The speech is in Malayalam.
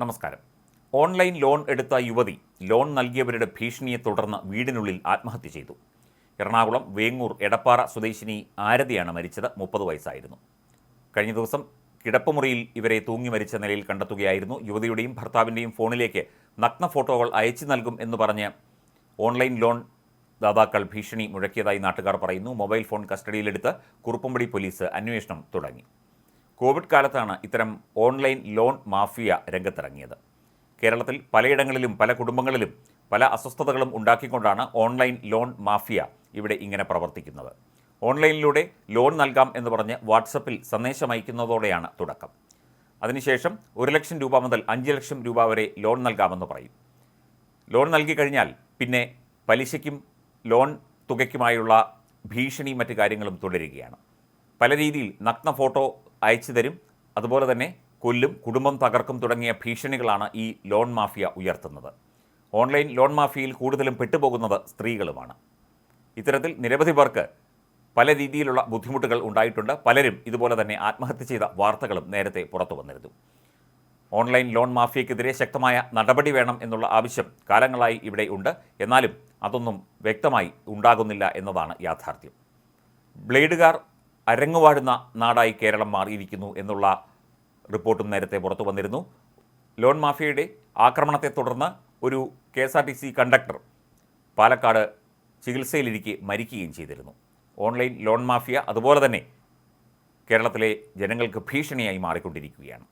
നമസ്കാരം. ഓൺലൈൻ ലോൺ എടുത്ത യുവതി ലോൺ നൽകിയവരുടെ ഭീഷണിയെ തുടർന്ന് വീടിനുള്ളിൽ ആത്മഹത്യ ചെയ്തു. എറണാകുളം വേങ്ങൂർ എടപ്പാറ സ്വദേശിനി ആരതിയാണ് മരിച്ചത് മുപ്പത് വയസ്സായിരുന്നു. കഴിഞ്ഞ ദിവസം കിടപ്പുമുറിയിൽ ഇവരെ തൂങ്ങി മരിച്ച നിലയിൽ കണ്ടെത്തുകയായിരുന്നു. യുവതിയുടെയും ഭർത്താവിന്റെയും ഫോണിലേക്ക് നഗ്ന ഫോട്ടോകൾ അയച്ചു നൽകും എന്ന് പറഞ്ഞ് ഓൺലൈൻ ലോൺ ദാതാക്കൾ ഭീഷണി മുഴക്കിയതായി നാട്ടുകാർ പറയുന്നു. മൊബൈൽ ഫോൺ കസ്റ്റഡിയിലെടുത്ത് കുറുപ്പമ്പടി പോലീസ് അന്വേഷണം തുടങ്ങി. കോവിഡ് കാലത്താണ് ഇത്തരം ഓൺലൈൻ ലോൺ മാഫിയ രംഗത്തിറങ്ങിയത്. കേരളത്തിൽ പലയിടങ്ങളിലും പല കുടുംബങ്ങളിലും പല അസ്വസ്ഥതകളും ഉണ്ടാക്കിക്കൊണ്ടാണ് ഓൺലൈൻ ലോൺ മാഫിയ ഇവിടെ ഇങ്ങനെ പ്രവർത്തിക്കുന്നത്. ഓൺലൈനിലൂടെ ലോൺ നൽകാം എന്ന് പറഞ്ഞ് വാട്സപ്പിൽ സന്ദേശം അയക്കുന്നതോടെയാണ് തുടക്കം. അതിനുശേഷം ഒരു ലക്ഷം രൂപ മുതൽ അഞ്ച് ലക്ഷം രൂപ വരെ ലോൺ നൽകാമെന്ന് പറയും. ലോൺ നൽകി കഴിഞ്ഞാൽ പിന്നെ പലിശയ്ക്കും ലോൺ തുകയ്ക്കുമായുള്ള ഭീഷണി മറ്റു കാര്യങ്ങളും തുടരുകയാണ്. പല രീതിയിൽ നഗ്ന ഫോട്ടോ അയച്ചു തരും. അതുപോലെ തന്നെ കൊല്ലും കുടുംബം തകർക്കും തുടങ്ങിയ ഭീഷണികളാണ് ഈ ലോൺ മാഫിയ ഉയർത്തുന്നത്. ഓൺലൈൻ ലോൺ മാഫിയയിൽ കൂടുതലും പെട്ടുപോകുന്നത് സ്ത്രീകളുമാണ്. ഇത്തരത്തിൽ നിരവധി പേർക്ക് പല രീതിയിലുള്ള ബുദ്ധിമുട്ടുകൾ ഉണ്ടായിട്ടുണ്ട്. പലരും ഇതുപോലെ തന്നെ ആത്മഹത്യ ചെയ്ത വാർത്തകളും നേരത്തെ പുറത്തു വന്നിരുന്നു. ഓൺലൈൻ ലോൺ മാഫിയക്കെതിരെ ശക്തമായ നടപടി വേണം എന്നുള്ള ആവശ്യം കാലങ്ങളായി ഇവിടെ ഉണ്ട്. എന്നാലും അതൊന്നും വ്യക്തമായി ഉണ്ടാകുന്നില്ല എന്നതാണ് യാഥാർത്ഥ്യം. ബ്ലേഡുകാർ അരങ്ങുവാഴുന്ന നാടായി കേരളം മാറിയിരിക്കുന്നു എന്നുള്ള റിപ്പോർട്ടും നേരത്തെ പുറത്തു വന്നിരുന്നു. ലോൺ മാഫിയയുടെ ആക്രമണത്തെ തുടർന്ന് ഒരു K S R T C conductor Palakkad ചികിത്സയിലിരിക്കെ മരിക്കുകയും ചെയ്തിരുന്നു. ഓൺലൈൻ ലോൺ മാഫിയ അതുപോലെ തന്നെ കേരളത്തിലെ ജനങ്ങൾക്ക് ഭീഷണിയായി മാറിക്കൊണ്ടിരിക്കുകയാണ്.